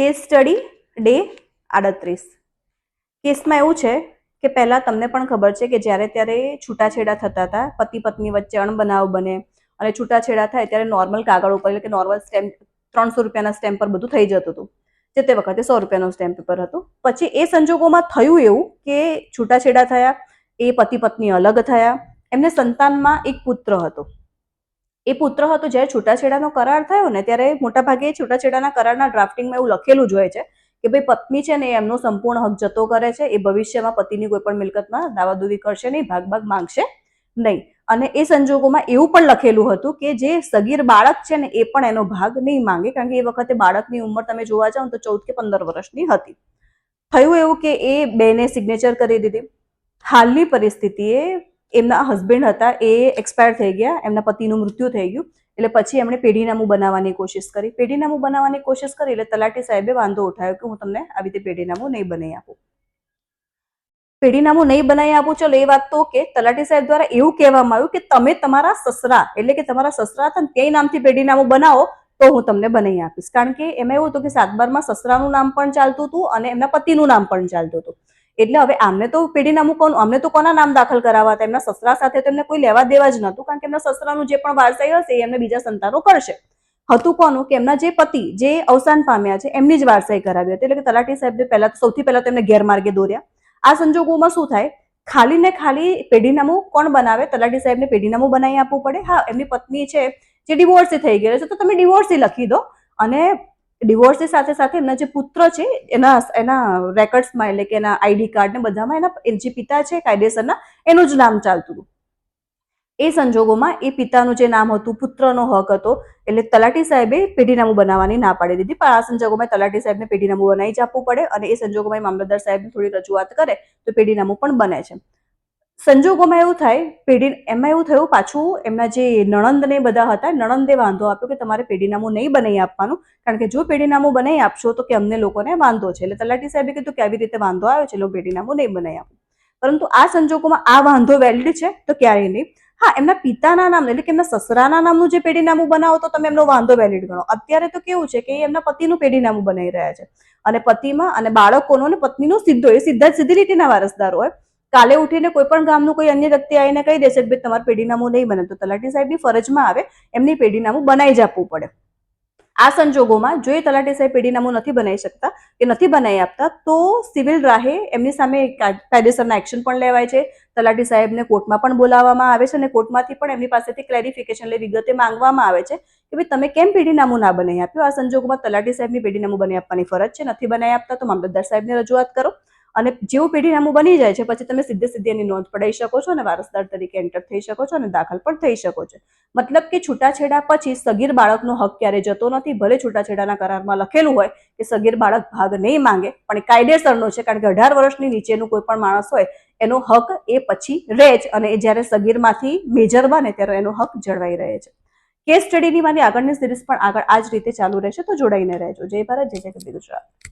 Case study day આડત્રીસ. કેસમાં એવું છે કે પહેલાં તમને પણ ખબર છે કે જ્યારે ત્યારે છૂટાછેડા થતા હતા પતિ પત્ની વચ્ચે અણબનાવ બને અને છૂટાછેડા થાય ત્યારે નોર્મલ કાગળ ઉપર એટલે કે નોર્મલ સ્ટેમ્પ ત્રણસો રૂપિયાના સ્ટેમ્પ પર બધું થઈ જતું હતું. જે તે વખતે સો રૂપિયાનું સ્ટેમ્પ પેપર હતું. પછી એ સંજોગોમાં થયું એવું કે છૂટાછેડા થયા, એ પતિ પત્ની અલગ થયા. એમને સંતાનમાં એક પુત્ર હતો. એ પુત્ર હતો જ્યારે છૂટાછેડાનો કરાર થયો ને ત્યારે મોટાભાગે છૂટાછેડાના કરારના ડ્રાફ્ટિંગમાં એવું લખેલું જ હોય છે કે ભાઈ પત્ની છે ને એમનો સંપૂર્ણ હક જતો કરે છે, એ ભવિષ્યમાં પતિની કોઈ પણ મિલકતમાં દાવાદોરી કરશે નહીં ભાગ ભાગ માંગશે નહીં. અને એ સંજોગોમાં એવું પણ લખેલું હતું કે જે સગીર બાળક છે ને એ પણ એનો ભાગ નહીં માંગે, કારણ કે એ વખતે બાળકની ઉંમર તમે જોવા જાઓ તો ચૌદ કે પંદર વર્ષની હતી. થયું એવું કે એ બેને સિગ્નેચર કરી દીધી. હાલની પરિસ્થિતિએ એમના હસબન્ડ હતા એ એક્સપાયર થઈ ગયા, એમના પતિનું મૃત્યુ થઈ ગયું, એટલે પછી એમણે પેઢીનામું બનાવવાની કોશિશ કરી. પેઢીનામું બનાવવાની કોશિશ કરી એટલે તલાટી સાહેબે વાંધો ઉઠાવ્યો કે હું તમને આવી રીતે પેઢીનામું નહીં બનાવી આપું. પેઢીનામું નહીં બનાવી આપું, ચલો એ વાત તો કે તલાટી સાહેબ દ્વારા એવું કહેવામાં આવ્યું કે તમે તમારા સસરા, એટલે કે તમારા સસરા હતા ને તે નામથી પેઢીનામું બનાવો, તો હું તમને બનાવી આપીશ. કારણ કે એમાં એવું હતું કે સાતબારમાં સસરાનું નામ પણ ચાલતું હતું અને એમના પતિનું નામ પણ ચાલતું હતું. એટલે હવે આમને તો પેઢીનામું કોણ અમને તો કોના નામ દાખલ કરાવવા? હતા એમના સસરા સાથે એમને કોઈ લેવા દેવા જ નહોતું, કારણ કે એમના સસરાનું જે પણ વારસાઈ હશે, એ એમને બીજા સંતાનો કરશે. હતું કોનું? કે એમના જે પતિ, જે અવસાન પામ્યા છે, એમની જ વારસાઈ કરાવી હતી. એટલે કે તલાટી સાહેબને પહેલા સૌથી પહેલા તો એમને ગેરમાર્ગે દોર્યા. આ સંજોગોમાં શું થાય? ખાલી ને ખાલી પેઢીનામું કોણ બનાવે? તલાટી સાહેબને પેઢીનામું બનાવી આપવું પડે? હા, એમની પત્ની છે, જે ડિવોર્સી થઈ ગયેલો છે, તો તમે ડિવોર્સી લખી દો. અને ડિવોર્સી સાથે સાથે એમના જે પુત્ર છે, એના એના રેકર્ડ્સમાં એટલે કે એના આઈડી કાર્ડ ને બધામાં એના જે પિતા છે, કાયદેસરના, એનું જ નામ ચાલતું હતું. એ સંજોગોમાં એ પિતાનું જે નામ હતું, પુત્રનો હક હતો, એટલે તલાટી સાહેબે પેઢીનામું બનાવવાની ના પાડી દીધી. પણ આ સંજોગોમાં તલાટી સાહેબને પેઢીનામું બનાવી જ આપવું પડે અને એ સંજોગોમાં મામલતદાર સાહેબની થોડી રજૂઆત કરે, તો પેઢીનામું પણ બને છે. સંજોગોમાં એવું થાય, પેઢી, એમાં એવું થયું પાછું એમના જે નણંદ ને બધા હતા, નણંદે વાંધો આપ્યો કે તમારે પેઢીનામું નહીં બનાવી આપવાનું, કારણ કે જો પેઢીનામું બનાવી આપશો તો કે અમને લોકોને વાંધો છે. એટલે તલાટી સાહેબે કીધું કે આવી રીતે વાંધો આવ્યો છે, એટલે પેઢીનામું નહીં બનાવી આપું. પરંતુ આ સંજોગોમાં આ વાંધો વેલિડ છે, તો ક્યારેય નહીં. હા, એમના પિતાના નામ એટલે કે એમના સસરાના નામનું જે પેઢીનામું બનાવો તો તમે એમનો વાંધો વેલિડ ગણો. અત્યારે તો કેવું છે કે એ એમના પતિનું પેઢીનામું બનાવી રહ્યા છે. અને પતિમાં અને બાળકોનો અને પત્નીનો સીધો, એ સીધા જ સીધી રીતના વારસદાર હોય. કાલે ઉઠીને કોઈ પણ ગામનું કોઈ અન્ય વ્યક્તિ આવીને કહી દેશે કે તમારું પેઢીનામું નહીં બને, તો તલાટી સાહેબની ફરજમાં આવે, એમની પેઢીનામું બનાવી જ આપવું પડે. આ સંજોગોમાં જો એ તલાટી સાહેબ પેઢીનામું નથી બનાવી શકતા કે નથી બનાવી આપતા, તો સિવિલ રાહે એમની સામે કાયદેસરના એક્શન પણ લેવાય છે. તલાટી સાહેબને કોર્ટમાં પણ બોલાવવામાં આવે છે અને કોર્ટમાંથી પણ એમની પાસેથી ક્લેરિફિકેશન એટલે વિગતે માંગવામાં આવે છે કે ભાઈ તમે કેમ પેઢીનામું ના બનાવી આપ્યું? આ સંજોગોમાં તલાટી સાહેબની પેઢીનામું બનાવી આપવાની ફરજ છે, નથી બનાવી આપતા, તો મામલતદાર સાહેબને રજૂઆત કરો. અને જેવું પેઢીનામું બની જાય છે, પછી તમે સીધે સીધી એની નોંધ પડાવી શકો છો અને વારસદાર તરીકે એન્ટર થઈ શકો છો અને દાખલ પણ થઈ શકો છો. મતલબ કે છૂટાછેડા પછી સગીર બાળકનો હક ક્યારે જતો નથી. ભલે છૂટાછેડાના કરારમાં લખેલું હોય કે સગીર બાળક ભાગ નહીં માંગે, પણ કાયદેસરનો છે. કારણ કે અઢાર વર્ષની નીચેનું કોઈ પણ માણસ હોય, એનો હક એ પછી રહે જ અને એ જ્યારે સગીરમાંથી મેજર બને ત્યારે એનો હક જળવાઈ રહે છે. કેસ સ્ટડીની મારી આગળની સિરીઝ પણ આગળ આ જ રીતે ચાલુ રહેશે, તો જોડાઈને રહેજો. જય ભારત, જય જય ગુજરાત.